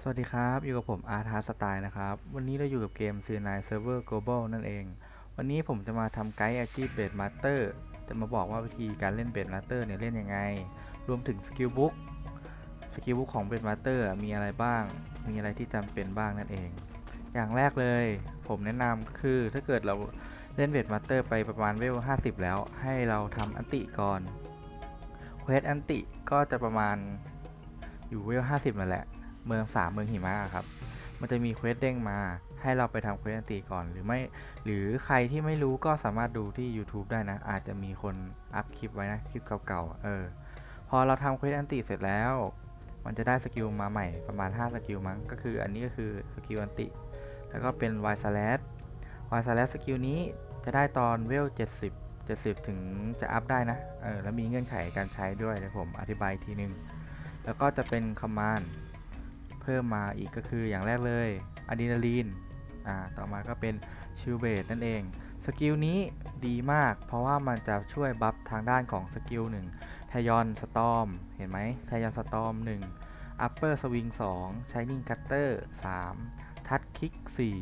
สวัสดีครับ อยู่กับผมอาร์ทาสไตล์นะครับ วันนี้เราอยู่กับเกม C9 Server Global นั่นเอง วันนี้ผมจะมาทำไกด์อาชีพเบสมาสเตอร์จะมาบอกว่าวิธีการเล่นเบสมาสเตอร์เนี่ยเล่นยังไง รวมถึงสกิลบุ๊กสกิลบุ๊กของเบสมาสเตอร์มีอะไรบ้าง มีอะไรที่จำเป็นบ้างนั่นเอง อย่างแรกเลย ผมแนะนำคือถ้าเกิดเราเล่นเบสมาสเตอร์ไปประมาณเวล 50 แล้ว ให้เราทำอันติก่อนเควสอันติก็จะประมาณอยู่เวล 50นั่นแหละ เมืองสามเมืองหิมะอะครับ มันจะมีเควสเด้งมาให้เราไปทำเควสอันติก่อนหรือไม่หรือใครที่ไม่รู้ก็สามารถดูที่ YouTube ได้นะ อาจจะมีคนอัพคลิปไว้นะคลิปเก่าๆเออพอเราทำเควสอันติเสร็จแล้ว มันจะได้สกิลมาใหม่ประมาณ 5 สกิลมั้งก็คืออันนี้ก็คือสกิลอันติแล้วก็เป็น Y slash Y slash สกิลนี้จะได้ตอนเวล 70 70 ถึงจะอัพได้นะเออแล้วมีเงื่อนไขการใช้ด้วยเดี๋ยวผมอธิบายอีกทีนึง แล้วก็จะเป็นคอมมานด์ เพิ่มมาอีกก็คืออย่างแรกเลยอะดรีนาลีนอ่าต่อมาก็เป็นชิลเบดนั่นเองสกิลนี้ดีมาก เพราะว่ามันจะช่วยบัฟทางด้านของสกิลหนึ่งทยอนสตอมเห็นไหมทยอนสตอม1 Upper Swing 2 Shining Cutter 3 Touch Kick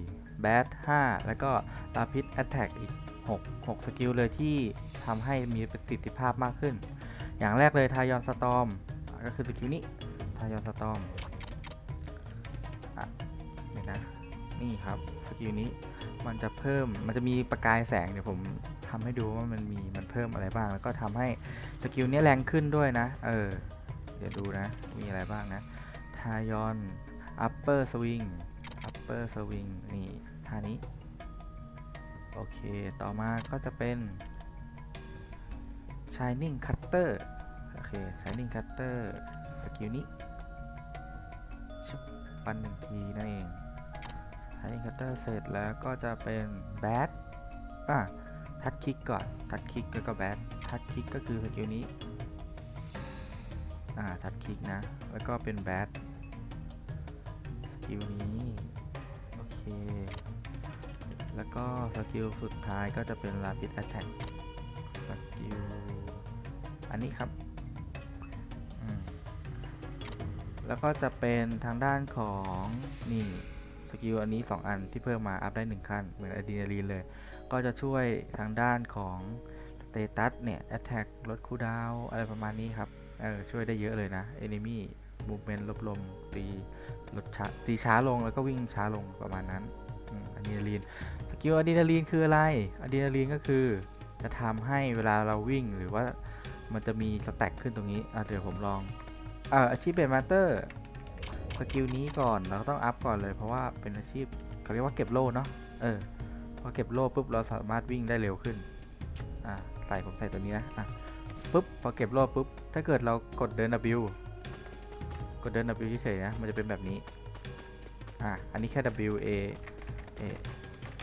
4 Bad 5แล้วก็ Rapid Attack อีก 6 6 สกิลเลยที่ทำให้มีประสิทธิภาพมากขึ้น อย่างแรกเลยทายอนสตอมก็คือสกิลนี้ทายอนสตอม เดี๋ยนะนี่ครับสกิลนี้มันจะเพิ่มมันจะมีประกายแสงเดี๋ยวผมทำให้ดูว่ามันมีมันเพิ่มอะไรบ้าง แล้วก็ทำให้สกิลนี้แรงขึ้นด้วยนะ เออ เดี๋ยวดูนะ มีอะไรบ้างนะทายอนอัปเปอร์สวิงอัปเปอร์สวิงนี่ท่านี้ โอเค ต่อมาก็จะเป็น Shining Cutter โอเค Shining Cutter สกิลนี้ ฟันหนึ่งทีนั่นเอง Shining Cutter เสร็จแล้วก็จะเป็นแบดอะทัดคิกก่อน ทัดคิกแล้วก็แบดทัดคิกก็คือสกิลนี้อ่าทัดคิกนะ แล้วก็เป็นแบดสกิลนี้โอเค แล้วก็สกิลสุดท้ายก็จะเป็น Rapid Attack สกิลอันนี้ครับ แล้วก็จะเป็นทางด้านของนี่สกิลอันนี้ 2 อันที่เพิ่มมาอัพได้ 1 ขั้น เหมือนอะดรีนาลีนเลย ก็จะช่วยทางด้านของสเตตัสเนี่ย Attack ลดคูลดาวอะไรประมาณนี้ครับเออช่วยได้เยอะเลยนะ Enemy Movement ลบลงตีลดช้าตีช้าลงแล้วก็วิ่งช้าลงประมาณนั้นอะดรีนาลีนสกิลอะดรีนาลีนคืออะไรอะดรีนาลีนก็คือจะทำให้เวลาเราวิ่งหรือว่ามันจะมีสแต็กขึ้นตรงนี้อะเดี๋ยวผมลอง อ่าอาชีพเบนมาสเตอร์สกิลนี้ก่อนเราก็ต้องอัพก่อนเลยเพราะว่าเป็นอาชีพเขาเรียกว่าเก็บโล่เนาะเออพอเก็บโล่ปุ๊บเราสามารถวิ่งได้เร็วขึ้นอ่าใส่ผมใส่ตัวนี้นะอะปุ๊บพอเก็บโล่ปุ๊บถ้าเกิดเรากดเดิน W กดเดิน W เฉยๆนะมันจะเป็นแบบนี้อะอันนี้แค่ W A A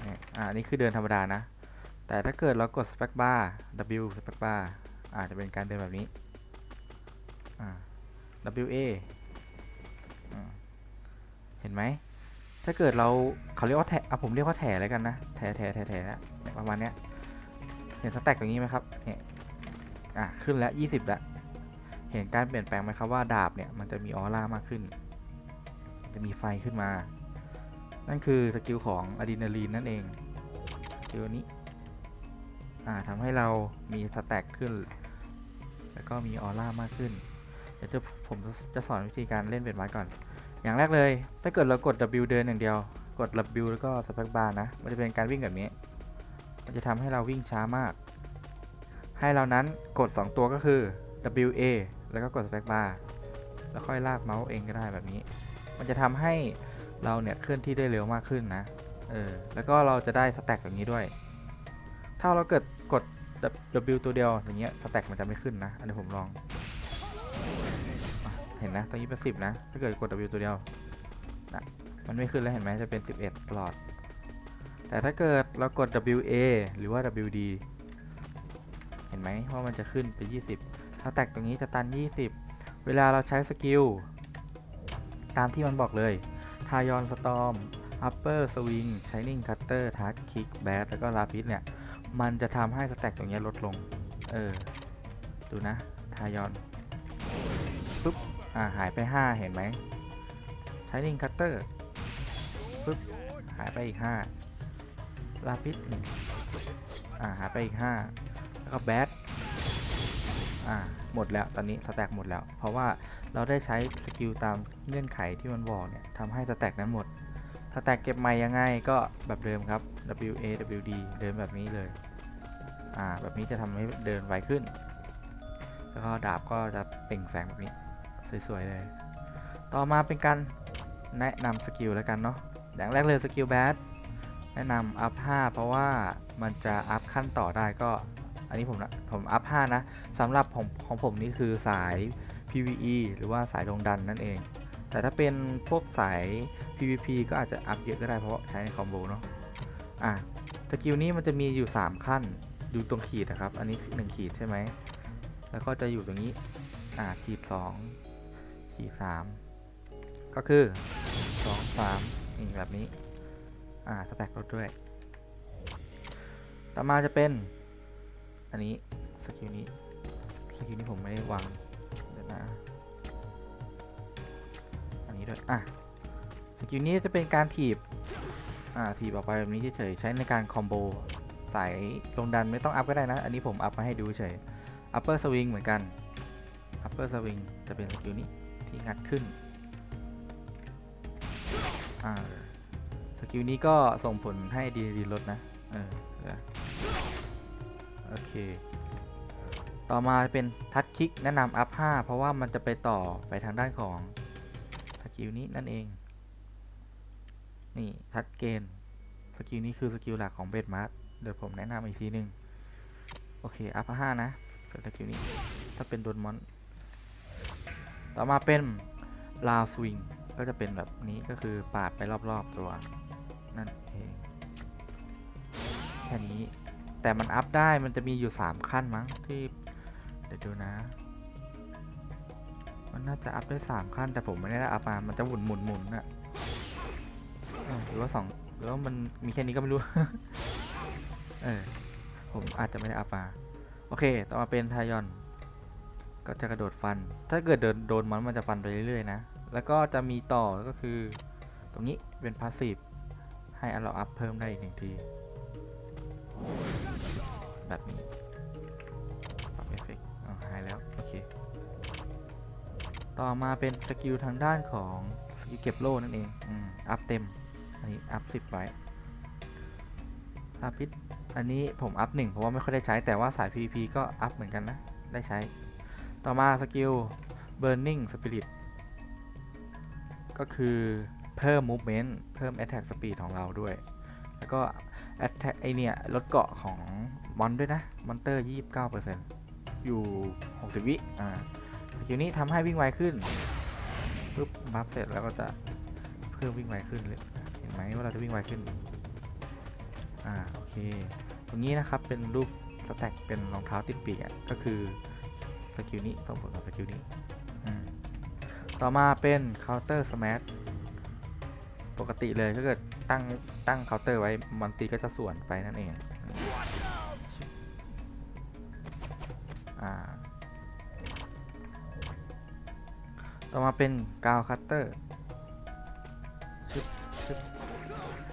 เนี่ยอ่าอันนี้คือเดินธรรมดานะ แต่ถ้าเกิดเรากด space bar W space bar อาจจะเป็นการเดินแบบนี้อ่า W A เห็นไหม ถ้าเกิดเราเขาเรียกว่าแถอะผมเรียกว่าแถแล้วกันนะ แถแถแถแถนะประมาณเนี้ยเห็นสแต็กอย่างนี้ไหมครับ เนี่ย อะ ขึ้นแล้ว20แล้วเห็นการเปลี่ยนแปลงไหมครับว่าดาบเนี่ยมันจะมีออร่ามากขึ้น จะมีไฟขึ้นมา นั่นคือสกิลของอะดรีนาลีนนั่นเองสกิลนี้ อ่าทำให้เรามีสแต็กขึ้น แล้วก็มีออร่ามากขึ้น ดี๋ยวจะผมจะสอนวิธีการเล่นเบดไม้ก่อน อย่างแรกเลย ถ้าเกิดเรากด W เดินอย่างเดียว กด W แล้วก็สเปคบาร์นะ มันจะเป็นการวิ่งแบบนี้ มันจะทำให้เราวิ่งช้ามาก ให้เรานั้นกด 2 ตัวก็คือ W A แล้วก็กดสเปคบาร์แล้วค่อยลากเมาส์เองก็ได้แบบนี้ มันจะทำให้เราเนี่ยเคลื่อนที่ได้เร็วมากขึ้นนะ เออ แล้วก็เราจะได้สแต็กแบบนี้ด้วย ถ้าเราเกิดกด W ตัวเดียวอย่างเงี้ยสแต็กมันจะไม่ขึ้นนะ อันนี้ผมลอง เห็นนะตรงนี้เป็น10นะ ถ้าเกิดกด W ตัวเดียวนะมันไม่ขึ้นแล้วเห็นไหมจะเป็น 11 ตลอด แต่ถ้าเกิดเรากด WA หรือว่า WD เห็นไหมว่ามันจะขึ้นไป 20 ถ้าแตกตรงนี้จะตัน 20 เวลาเราใช้สกิล ตามที่มันบอกเลย ทายอนสตอม upper swing shining cutter touch kick bad แล้วก็ rapid เนี่ย มันจะทำให้สแต็กตรงนี้ลดลง เออ ดูนะ ทายอน อ่าหายไป 5 เห็นไหม Shining Cutter ปึ๊บหายไปอีกห้าลาปิดหนึ่งอ่าหายไปอีกห้าแล้วก็แบทอ่าหมดแล้วตอนนี้สแต็กหมดแล้ว เพราะว่าเราได้ใช้สกิลตามเงื่อนไขที่มันบอกเนี่ยทำให้สแต็กนั้นหมดสแต็กเก็บใหม่ยังไงก็แบบเดิมครับ W A W D เดินแบบนี้เลยอ่าแบบนี้จะทำให้เดินไวขึ้น แล้วก็ดาบก็จะเปล่งแสงแบบนี้ สวยๆเลย ต่อมาเป็นการแนะนำสกิลแล้วกันเนาะ อย่างแรกเลยสกิลแบดแนะนำอัพ 5 เพราะว่ามันจะอัพขั้นต่อได้ก็ อันนี้ผมนะผมอัพ 5 นะสำหรับของของผมนี่คือสาย PVE หรือว่าสายลงดันนั่นเอง แต่ถ้าเป็นพวกสาย PVP ก็อาจจะอัพเยอะก็ได้เพราะใช้ในคอมโบเนาะ อะสกิลนี้มันจะมีอยู่ 3 ขั้นอยู่ตรงขีดนะครับ อันนี้ 1 ขีดใช่ไหม แล้วก็จะอยู่ตรงนี้ อ่า ขีด 2 ขีด3ก็คือ2 3นี่แบบนี้ อ่าสแต็กรถด้วย ต่อมาจะเป็น อันนี้สกิลนี้สกิลนี้ผมไม่ได้วางเดี๋ยวนะอันนี้ด้วยอะสกิลนี้จะเป็นการถีบอ่าถีบออกไปแบบนี้เฉยๆใช้ในการคอมโบสายลงดันไม่ต้องอัพก็ได้นะ อันนี้ผมอัพมาให้ดูเฉย upper swing เหมือนกัน upper swing จะเป็นสกิลนี้ ที่งัดขึ้นสกิลนี้ก็ส่งผลให้ดีดีลดนะ เออโอเค ต่อมาเป็นทัชคิกแนะนำอัพ 5 เพราะว่ามันจะไปต่อไปทางด้านของสกิลนี้นั่นเอง นี่ทัชเกนสกิลนี้คือสกิลหลักของเบดมาร์เดี๋ยวผมแนะนำอีกทีหนึ่งโอเค อัพ 5 นะเป็นสกิลนี้ ถ้าเป็นโดนมอน ต่อมาเป็นลาวสวิงก็จะเป็นแบบนี้ก็คือปาดไปรอบๆตัว นั่นเองแค่นี้แต่มันอัพได้มันจะมีอยู่ 3 ขั้นมั้งที่เดี๋ยวดูนะ มันน่าจะอัพได้ 3 ขั้น แต่ผมไม่ได้อัพมา มันจะหมุนหมุนหมุนอะหรือว่าสองหรือว่ามันมีแค่นี้ก็ไม่รู้ เออผมอาจจะไม่ได้อัพมา โอเค ต่อมาเป็นทายอน ก็จะกระโดดฟัน ถ้าเกิดเดินโดนมันมันจะฟันไปเรื่อยๆนะ แล้วก็จะมีต่อก็คือ ตรงนี้เป็นพาสซีฟให้เราอัพเพิ่มได้อีกหนึ่งที แบบนี้ปรับเอฟเฟกต์หายแล้ว โอเค ต่อมาเป็นสกิลทางด้านของสกิลเก็บโล่นั่นเองอืมอัพเต็ม อันนี้อัพสิบไว้อาพิษอันนี้ผมอัพหนึ่งเพราะว่าไม่ค่อยได้ใช้แต่ว่าสาย PVP ก็อัพเหมือนกันนะ ได้ใช้ ต่อมาสกิล Burning Spirit ก็คือเพิ่ม movement เพิ่ม attack speed ของเราด้วย แล้วก็ attack ไอเนี่ยลดเกาะของมอนด้วยนะ มอนเตอร์ 29%อยู่ 60 วิอ่าสกิลนี้ทำให้วิ่งไวขึ้นปุ๊บบัฟเสร็จแล้วก็จะเพิ่มวิ่งไวขึ้นเลยเห็นไหมว่าเราจะวิ่งไวขึ้นอ่าโอเคตรงนี้นะครับเป็นรูปสแต็กเป็นรองเท้าติดปีกก็คือ สกิลนี้ส่งผลกับสกิลนี้ต่อมาเป็น counter smash ปกติเลยถ้าเกิดตั้งตั้งเคาน์เตอร์ไว้มอนตีก็จะส่วนไปนั่นเองต่อมาเป็นกาวคัตเตอร์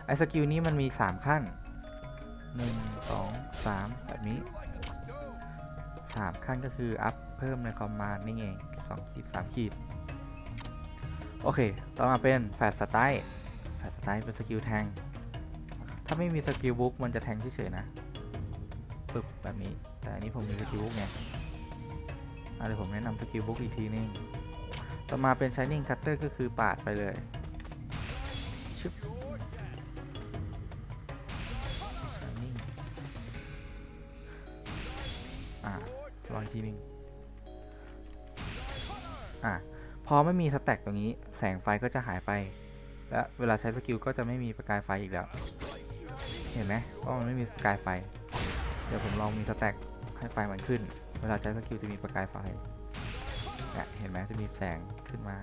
ไอสกิลนี้มันมี 3 ขั้น 1 2 3 แบบนี้ 3 ขั้นก็คืออัพเพิ่มในคอมมานด์นี่เอง2ขีด3ขีด โอเค ต่อมาเป็นแฟลชสไตล์แฟลชสไตล์เป็นสกิลแทง ถ้าไม่มีสกิลบุ๊กมันจะแทงเฉยๆนะปึ๊บแบบนี้ แต่อันนี้ผมมีสกิลบุ๊กไงอะเดี๋ยวผมแนะนำสกิลบุ๊กอีกทีนึงต่อมาเป็น Shining Cutter ก็คือปาดไปเลยชึบ พอไม่มีสแต็กตรงนี้ แสงไฟก็จะหายไป และเวลาใช้สกิลก็จะไม่มีประกายไฟอีกแล้ว เห็นไหมว่ามันไม่มีประกายไฟ เดี๋ยวผมลองมีสแต็กให้ไฟมันขึ้น เวลาใช้สกิลจะมีประกายไฟเนี่ยเห็นไหมจะมีแสงขึ้นมา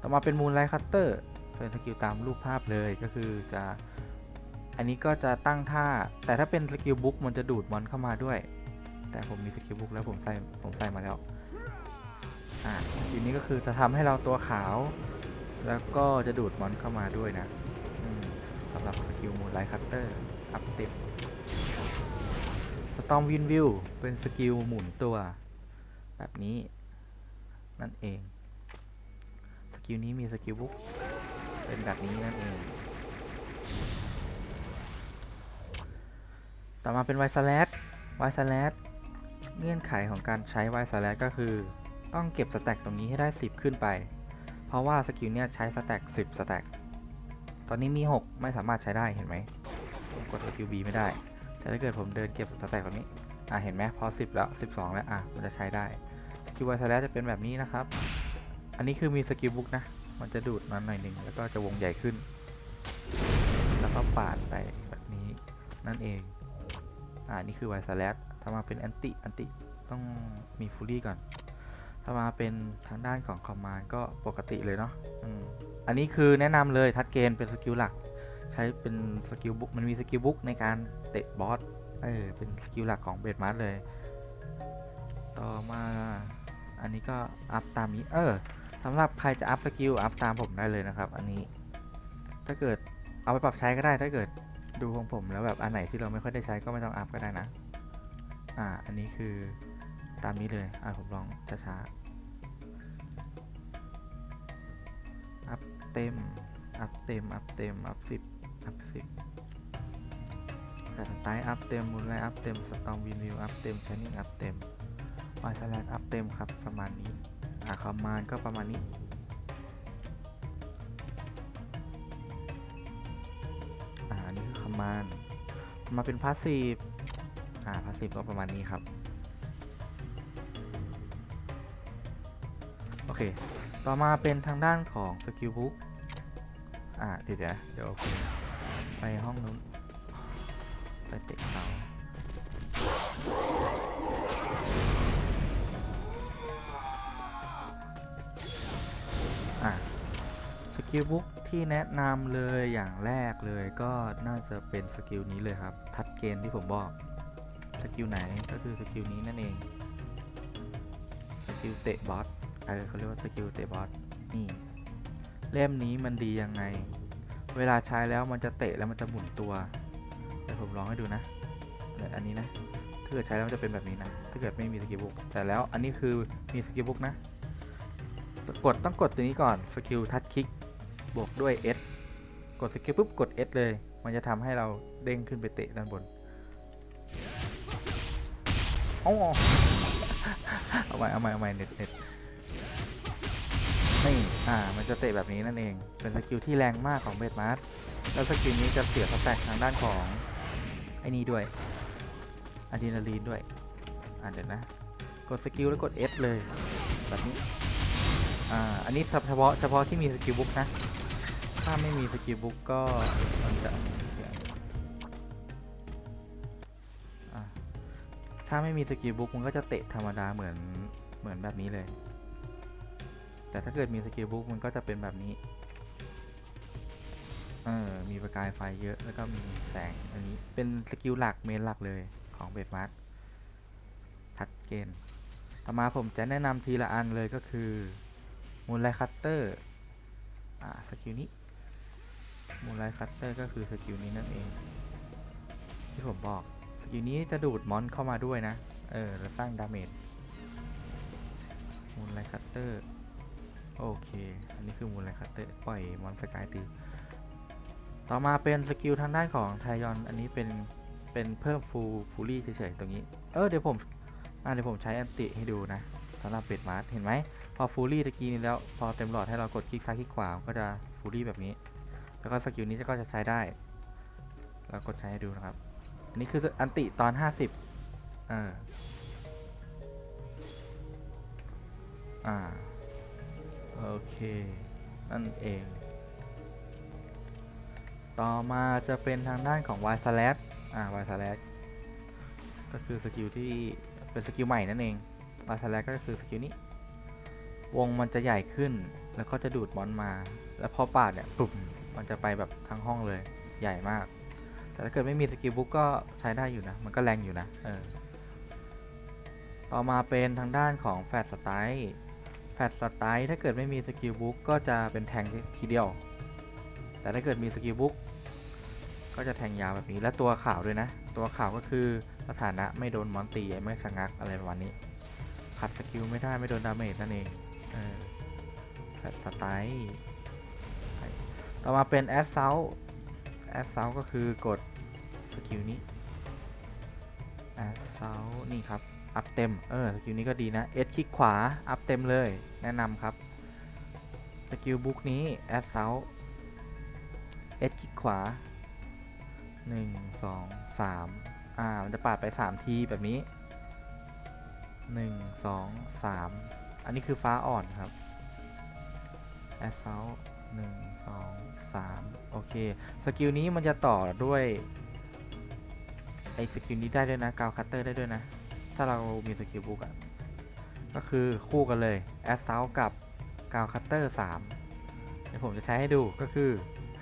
ต่อมาเป็นมูนไลท์คัตเตอร์เป็นสกิลตามรูปภาพเลยก็คือจะอันนี้ก็จะตั้งท่า แต่ถ้าเป็นสกิลบุ๊กมันจะดูดมอนเข้ามาด้วย แต่ผมมีสกิลบุ๊กแล้วผมใส่ผมใส่มาแล้ว อ่าสกิลนี้ก็คือจะทำให้เราตัวขาว แล้วก็จะดูดมอนเข้ามาด้วยนะสำหรับสกิลมูนไลท์คัตเตอร์อัพติดสตอมวินวิวเป็นสกิลหมุนตัว แบบนี้ นั่นเอง สกิลนี้มีสกิลบุ๊กเป็นแบบนี้นั่นเอง ต่อมาเป็นไวสแลดไวสแลดเงื่อนไขของการใช้ไวสแลดก็คือ ต้องเก็บสแต็กตรงนี้ให้ได้ 10 ขึ้นไป เพราะว่าสกิลเนี้ยใช้สแต็ก10สแต็กตอนนี้มี 6 ไม่สามารถใช้ได้เห็นไหมผมกดสกิล B ไม่ได้ แต่ถ้าเกิดผมเดินเก็บสแต็กแบบนี้ อะเห็นไหมพอ 10 แล้ว 12 แล้ว อะมันจะใช้ได้สกิลไวสแลดจะเป็นแบบนี้นะครับ อันนี้คือมีสกิลบุ๊กนะ มันจะดูดมาหน่อยหนึ่งแล้วก็จะวงใหญ่ขึ้น แล้วก็ปาดไปแบบนี้นั่นเอง อ่านี่คือไวสแลดถ้ามาเป็นแอนติแอนติต้องมีฟูลี่ก่อน ถ้ามาเป็นทางด้านของคอมมานด์ก็ปกติเลยเนาะอันนี้คือแนะนำเลยทัดเกณฑ์เป็นสกิลหลัก ใช้เป็นสกิลบุ๊กมันมีสกิลบุ๊กในการเตะบอสเออเป็นสกิลหลักของเบดมาร์เลย ต่อมาอันนี้ก็อัพตามนี้เออสำหรับใครจะอัพสกิลอัพตามผมได้เลยนะครับ อันนี้ ถ้าเกิดเอาไปปรับใช้ก็ได้ถ้าเกิดดูของผมแล้วแบบอันไหนที่เราไม่ค่อยได้ใช้ก็ไม่ต้องอัพก็ได้นะ อ่า อันนี้คือ ตามนี้เลย อ่าผมลองช้าๆ อัพเต็ม อัพเต็ม อัพเต็ม อัพสิบอัพสิบแต่สไตล์อัพเต็มมูลไลอัพเต็ม สตอมวินวิวอัพเต็มชนิ่งอัพเต็มวายสแลนอัพเต็มครับ ประมาณนี้ อ่าคอมมานก็ประมาณนี้อ่าอันนี้คือคอมมานมาเป็นพาสซีฟอ่าพาสซีฟก็ประมาณนี้ครับ โอเค ต่อมาเป็นทางด้านของสกิลบุ๊กอ่าเดี๋ยวเดี๋ยวไปห้องนู้น ไปเตะเขาอ่าสกิลบุ๊กที่แนะนำเลยอย่างแรกเลยก็น่าจะเป็นสกิลนี้เลยครับ ทัดเกณฑ์ที่ผมบอก สกิลไหนก็คือสกิลนี้นั่นเอง สกิลเตะบอส เออเขาเรียกว่าสกิลเตะบอสนี่เล่มนี้มันดียังไง เวลาใช้แล้วมันจะเตะแล้วมันจะหมุนตัวเดี๋ยวผมลองให้ดูนะเดี๋ยวอันนี้นะถ้าเกิดใช้แล้วมันจะเป็นแบบนี้นะถ้าเกิดไม่มีสกิลบุ๊กแต่แล้วอันนี้คือมีสกิลบุ๊กนะกดต้องกดตัวนี้ก่อนสกิลทัชคลิกบวกด้วย S กดสกิลปุ๊บกด S เลย มันจะทำให้เราเด้งขึ้นไปเตะด้านบนเอาเอาใหม่เอาใหม่เอาใหม่เน็ตเน็ต นี่ อ่า มันจะเตะแบบนี้นั่นเอง เป็นสกิลที่แรงมากของเบดมาร์แล้วสกิลนี้จะเสียสแต็กทางด้านของไอ้นี่ด้วยอะดรีนาลีนด้วย อ่าเดี๋ยวนะ กดสกิลแล้วกด S เลย แบบนี้ อ่า อันนี้เฉพาะเฉพาะที่มีสกิลบุ๊กนะ ถ้าไม่มีสกิลบุ๊กก็มันจะเอะถ้าไม่มีสกิลบุ๊กมันก็จะเตะธรรมดาเหมือนเหมือนแบบนี้เลย แต่ถ้าเกิดมีสกิลบุ๊กมันก็จะเป็นแบบนี้ เออ มีประกายไฟเยอะแล้วก็มีแสงอันนี้เป็นสกิลหลักเมนหลักเลยของเบดมาร์ชัดเจนต่อมาผมจะแนะนำทีละอันเลยก็คือมูลไลคัตเตอร์อ่าสกิลนี้มูลไลคัตเตอร์ก็คือสกิลนี้นั่นเอง ที่ผมบอกสกิลนี้จะดูดมอนเข้ามาด้วยนะ เออแล้วสร้างดาเมจมูลไลคัตเตอร์ โอเค อันนี้คือมูลไลคัตเตอร์ปล่อยมอนสกายตี ต่อมาเป็นสกิลทางด้านของไทยอน อันนี้เป็น เป็นเพิ่มฟูฟูลี่เฉยๆ ตรงนี้ เออเดี๋ยวผม อ่าเดี๋ยวผมใช้อันติให้ดูนะสำหรับเบดมาร์เห็นไหม พอฟูลี่ตะกี้นี้แล้ว พอเต็มหลอดให้เรากดคลิกซ้ายคลิกขวา ก็จะฟูลี่แบบนี้ แล้วก็สกิลนี้ก็จะใช้ได้แล้วกดใช้ให้ดูนะครับ อันนี้คืออันติตอน 50อ่าอ่า โอเค นั่นเอง ต่อมาจะเป็นทางด้านของ Y slash อ่า Y slash ก็คือสกิลที่เป็นสกิลใหม่นั่นเอง Y slash ก็คือสกิลนี้ วงมันจะใหญ่ขึ้น แล้วก็จะดูดมอนมา แล้วพอปาดเนี่ยปุ่มมันจะไปแบบทั้งห้องเลย ใหญ่มาก แต่ถ้าเกิดไม่มีสกิลบุ๊กก็ใช้ได้อยู่นะ มันก็แรงอยู่นะ เออ ต่อมาเป็นทางด้านของแฟดสไตล์ แฟตสไตล์ถ้าเกิดไม่มีสกิลบุ๊กก็จะเป็นแทงทีเดียว แต่ถ้าเกิดมีสกิลบุ๊กก็จะแทงยาวแบบนี้และตัวขาวด้วยนะ ตัวขาวก็คือสถานะไม่โดนมอนตีไม่ชะงักอะไรประมาณนี้ขัดสกิลไม่ได้ไม่โดนดาเมจนั่นเองเออแฟตสไตล์ต่อมาเป็นแอสเซลแอสเซลก็คือกดสกิลนี้แอสเซลนี่ครับ อัพเต็ม เออ สกิลนี้ก็ดีนะเอสคลิกขวา อัพเต็มเลย แนะนำครับ สกิลบุ๊กนี้แอสเซลเอสคลิกขวา 1 2 3 อ่า มันจะปาดไป 3 ทีแบบนี้ 1 2 3 อันนี้คือฟ้าอ่อนครับ assault 1 2 3โอเค สกิลนี้มันจะต่อด้วย ไอสกิลนี้ได้ด้วยนะกาวคัตเตอร์ได้ด้วยนะ ถ้าเรามีสกิลบุกอะก็คือคู่กันเลย assault กับกาวคัตเตอร์3เดี๋ยวผมจะใช้ให้ดูก็คือ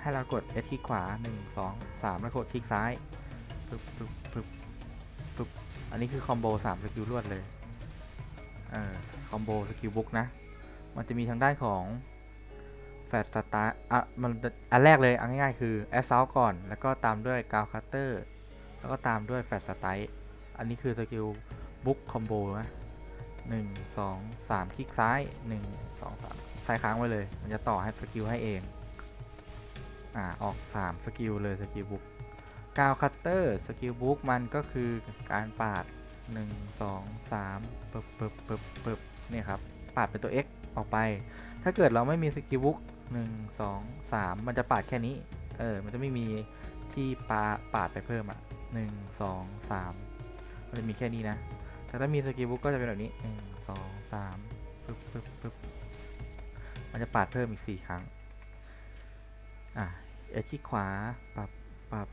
ให้เรากด S คลิกขวา 1 2 3 แล้วกดคลิกซ้ายปึ๊บปึ๊บปึ๊บปึ๊บอันนี้คือคอมโบ3สกิลรวดเลยเออคอมโบสกิลบุ๊กนะ มันจะมีทางด้านของแฟตสตาร์อะมันอันแรกเลยเอาง่ายๆคือแอสซ l ก่อน แล้วก็ตามด้วยกาวคัตเตอร์แล้วก็ตามด้วยแฟตสไตร์ อันนี้คือสกิลบุ๊กคอมโบนะหนึ่งสองสามคลิกซ้ายหนึ่งสองสามซ้ายค้างไว้เลย มันจะต่อให้สกิลให้เอง อ่า ออก3สกิลเลยสกิลบุ๊กกาวคัตเตอร์สกิลบุ๊กมันก็คือการปาด1 2 3ปึ๊บปึ๊บปึ๊บปึบเนี่ยครับ ปาดเป็นตัว x ออกไป ถ้าเกิดเราไม่มีสกิลบุ๊ก1 2 3มันจะปาดแค่นี้ เออ มันจะไม่มีที่ปาปาดไปเพิ่มอะ1 2 3มั นจะมีแค่นี้นะ แต่ถ้ามีสกิลบุ๊กก็จะเป็นแบบนี้1 2 3ปึ๊บปึ๊บปึ๊บมันจะปาดเพิ่มอีก4ครั้ง อะเอดที่ขวาปรับปรับ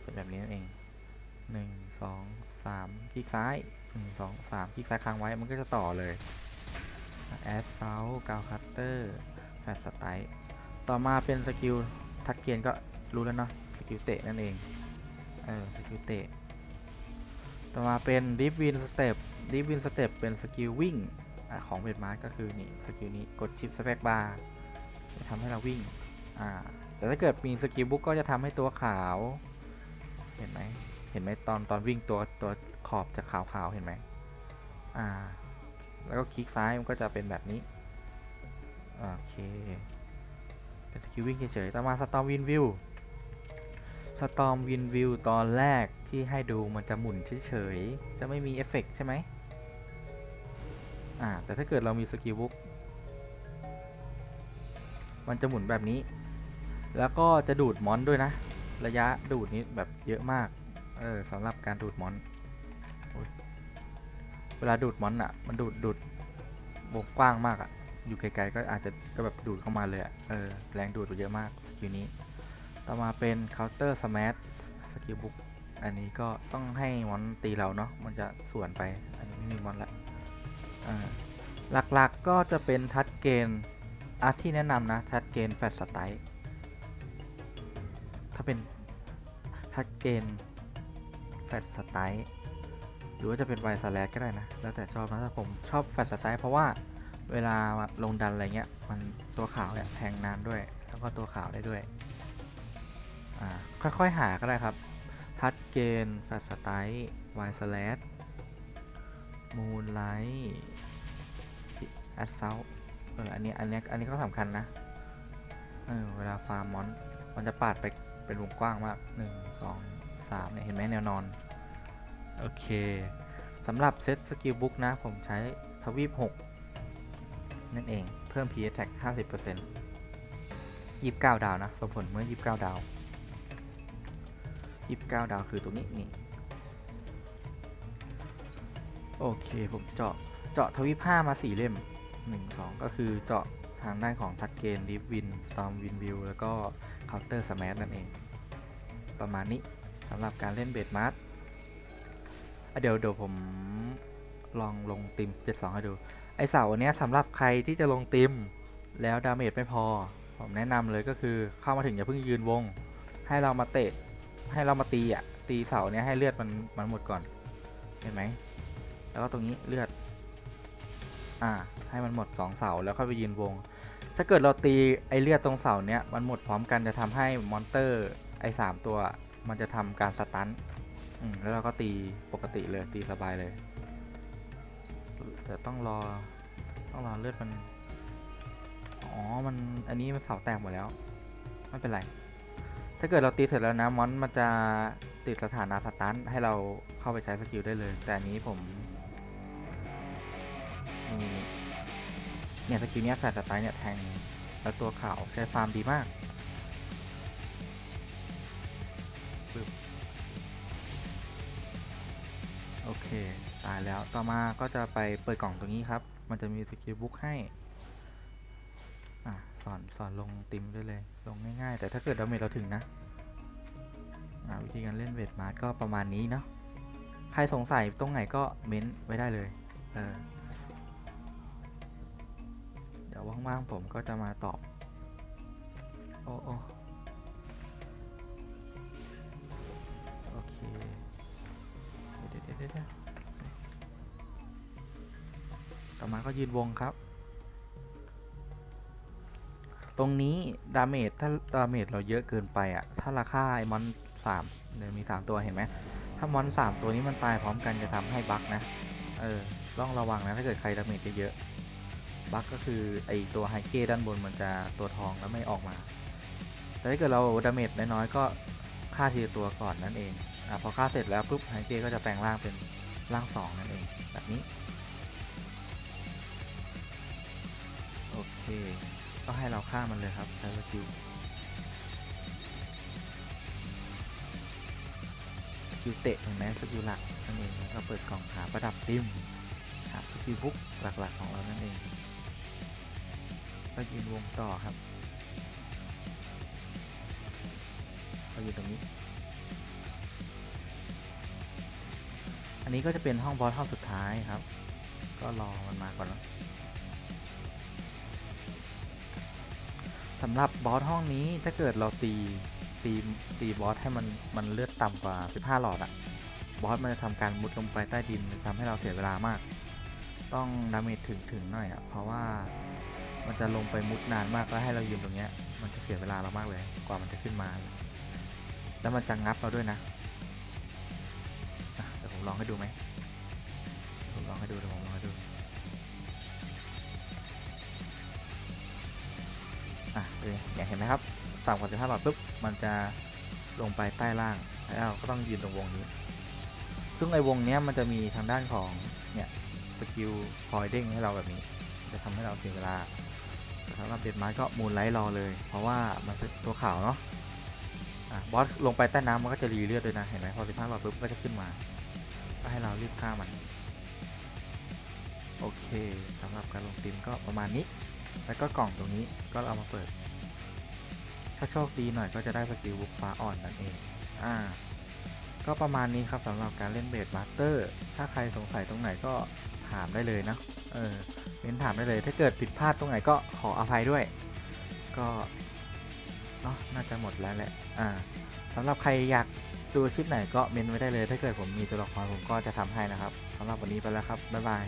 เป็นแบบนี้นั่นเองหนึ่งสองสามคลิกซ้ายหนึ่งสองสามคลิกซ้ายค้างไว้มันก็จะต่อเลยแอดเซลกาวคัตเตอร์แฟสไตล์ต่อมาเป็นสกิลทักเกียนก็รู้แล้วเนาะสกิลเตะนั่นเอง เออสกิลเตะ ต่อมาเป็นดิฟวินสเต็ปดิฟวินสเต็ปเป็นสกิลวิ่งอของเบดมาร์ก็คือนี่สกิลนี้กดชิปสเปกบาร์จะทำให้เราวิ่งอ่าแต่ถ้าเกิดมีสกิลบุ๊กก็จะทำให้ตัวขาว เห็นไหมเห็นไหมตอนตอนวิ่งตัวตัวขอบจะขาวๆเห็นไหมอ่า แล้วก็คลิกซ้ายมันก็จะเป็นแบบนี้โอเคเป็นสกิลวิ่งเฉยๆต่อมาสตอมวินวิวสตอมวินวิวตอนแรก ที่ให้ดูมันจะหมุนเฉยๆ จะไม่มีเอฟเฟกต์ใช่ไหมอ่า แต่ถ้าเกิดเรามีสกิลบุ๊กมันจะหมุนแบบนี้ แล้วก็จะดูดมอนด้วยนะ ระยะดูดนี้แบบเยอะมาก เออสำหรับการดูดมอนอเวลาดูดมอนอะ่ะ มันดูดดูดวงกว้างมากอะ่ะ อยู่ไกลๆก็อาจจะก็แบบดูดเข้ามาเลยอะ่ะ เออ แรงดูดเยอะมากสกิลนี้ ต่อมาเป็น counter smash สกิลบุ๊ก อันนี้ก็ต้องให้มอนตีเราเนาะมันจะส่วนไป อันนี้ไม่มีมอนละหลักๆก็จะเป็นทัดเกนอาร์ตที่แนะนำนะ ทัดเกนแฟตสไตล์ถ้าเป็นทัดเกนแฟตสไตล์หรือว่าจะเป็นไวสแลก็ได้นะ แล้วแต่ชอบนะถ้าผมชอบแฟตสไตล์เพราะว่าเวลาลงดันอะไรเงี้ย มันตัวขาวเนี่ยแทงนานด้วย แล้วก็ตัวขาวได้ด้วย อ่า ค่อยๆ หาก็ได้ครับ ทัดเกนแฟตสไตล์ไวสแลมูนไลท์แอสเซลเอออันนี้อันนี้อันนี้ก็สำคัญนะ เออเวลาฟาร์มมอน มันจะปาดไปเป็นวงกว้างมากหนึ่งสองสามเนี่ยเห็นไหมแนวนอน โอเคสำหรับเซตสกิลบุ๊กนะ ผมใช้ทวีป6นั่นเอง เพิ่ม P attack 50% 29 ดาวนะ สมผลเมื่อ 29 ดาว 29 ดาวคือตรงนี้นี่โอเคผมเจาะเจาะทวีป5มา 4 เล่ม 1 2 ก็คือเจาะทางด้านของทัดเกนดิฟวินสตอมวินวิวแล้วก็เคาน์เตอร์สแม h นั่นเอง ประมาณนี้สำหรับการเล่นเบดมาร์เดี๋ยวเดี๋ยวผมลองลงติม 72 ให้ดู ไอเสาอันเนี้ยสำหรับใครที่จะลงติม แล้วดาเมจไม่พอ ผมแนะนำเลยก็คือเข้ามาถึงอย่าเพิ่งยืนวง ให้เรามาเตะ ให้เรามาตีอะ ตีเสาเนี้ยให้เลือดมันมันหมดก่อน เห็นไหม แล้วก็ตรงนี้เลือด อ่า ให้มันหมดสองเสาแล้วค่อยไปยืนวง ถ้าเกิดเราตีไอเลือดตรงเสาเนี้ยมันหมดพร้อมกันจะทำให้มอนเตอร์ไอสามตัว มันจะทำการสตันอืมแล้วเราก็ตีปกติเลยตีสบายเลย แต่ต้องรอต้องรอเลือดมัน อ๋อ มัน อันนี้มันเสาแตกหมดแล้ว ไม่เป็นไร ถ้าเกิดเราตีเสร็จแล้วนะมอนมันจะติดสถานะสตันให้เราเข้าไปใช้สกิลได้เลย แต่อันนี้ผมมีเนี่ยสกิลเนี้ยแฟลชสไตล์เนี่ยแทงแล้วตัวขาวใช้ฟาร์มดีมากโอเค ตายแล้วต่อมาก็จะไปเปิดกล่องตรงนี้ครับ มันจะมีสกิลบุ๊กให้อะ สอนสอนลงติมได้เลย ลงง่ายๆ แต่ถ้าเกิดดาเมจเราถึงนะวิธีการเล่นเวทมาร์ก็ประมาณนี้เนาะใครสงสัยตรงไหนก็เม้นไว้ได้เลยเออเดี๋ยวว่างๆผมก็จะมาตอบ โอ้โอ้โอเคเดี๋ยวเดี๋ยวเดี๋ยวเดี๋ยวต่อมาก็ยืนวงครับ ตรงนี้ดาเมจถ้าดาเมจเราเยอะเกินไปอะถ้าราคาไอ้มอนสามเนี่ยมีสามตัวเห็นไหมถ้ามอนสามตัวนี้มันตายพร้อมกันจะทำให้บั๊กนะ เออต้องระวังนะถ้าเกิดใครดาเมจเยอะบั๊กก็คือไอตัวไฮเก้ด้านบนมันจะตัวทองแล้วไม่ออกมา แต่ถ้าเกิดเราดาเมจน้อยๆก็ฆ่าทีตัวก่อนนั่นเองอะพอฆ่าเสร็จแล้วปุ๊บไฮเก้ก็จะแปลงร่างเป็นร่างสองนั่นเองแบบนี้ โอเค ก็ให้เราฆ่ามันเลยครับใช้สกิลสกิลเตะเห็นไหมสกิลหลักนั่นเองแล้วก็เปิดกล่องหาประดับติมหาสกิลบุ๊กหลักๆของเรานั่นเองก็ยืนวงต่อครับก็อยู่ตรงนี้ อันนี้ก็จะเป็นห้องบอสห้องสุดท้ายครับ ก็รอมันมาก่อนเนอ สำหรับบอสห้องนี้ถ้าเกิดเราตีตีตีบอสให้มันมันเลือดต่ำกว่า 15 หลอดอะบอสมันจะทำการมุดลงไปใต้ดินทำให้เราเสียเวลามาก ต้องดาเมจถึงถึงหน่อยอะเพราะว่ามันจะลงไปมุดนานมากแล้วให้เรายืนตรงเนี้ย มันจะเสียเวลาเรามากเลย กว่ามันจะขึ้นมา แล้วมันจะงับเราด้วยนะอะเดี๋ยวผมลองให้ดูไหมผมลองให้ดูเดี๋ยวผม องให้ดูอะเลยอย่างเห็นไหมครับต่ำกว่า15หลอดปุ๊บมันจะลงไปใต้ล่างแล้วเราก็ต้องยืนตรงวงนี้ ซึ่งไอ้วงนี้มันจะมีทางด้านของเนี่ยสกิลคอยเด้งให้เราแบบนี้ จะทำให้เราเสียเวลาสำหรับเด็ดไม้ก็มูลไลท์รอเลย เพราะว่ามันเป็นตัวขาวเนาะอะบอสลงไปใต้น้ำมันก็จะรีเลือดด้วยนะ เห็นไหมพอ15หลอดปุ๊บก็จะขึ้นมา ก็ให้เรารีบฆ่ามัน โอเคสำหรับการลงติมก็ประมาณนี้ แล้วก็กล่องตรงนี้ก็เอามาเปิด ถ้าโชคดีหน่อยก็จะได้สกิลบุกฟ้าอ่อนนั่นเอง อ่า ก็ประมาณนี้ครับสำหรับการเล่นเบสมาสเตอร์ ถ้าใครสงสัยตรงไหนก็ถามได้เลยนะ เออเม้นถามได้เลย ถ้าเกิดผิดพลาดตรงไหนก็ขออภัยด้วย ก็เนาะน่าจะหมดแล้วแหละ อ่าสำหรับใครอยากดูคลิปไหนก็เม้นไว้ได้เลย ถ้าเกิดผมมีตัวละครผมก็จะทำให้นะครับสำหรับวันนี้ไปแล้วครับ บ๊ายบาย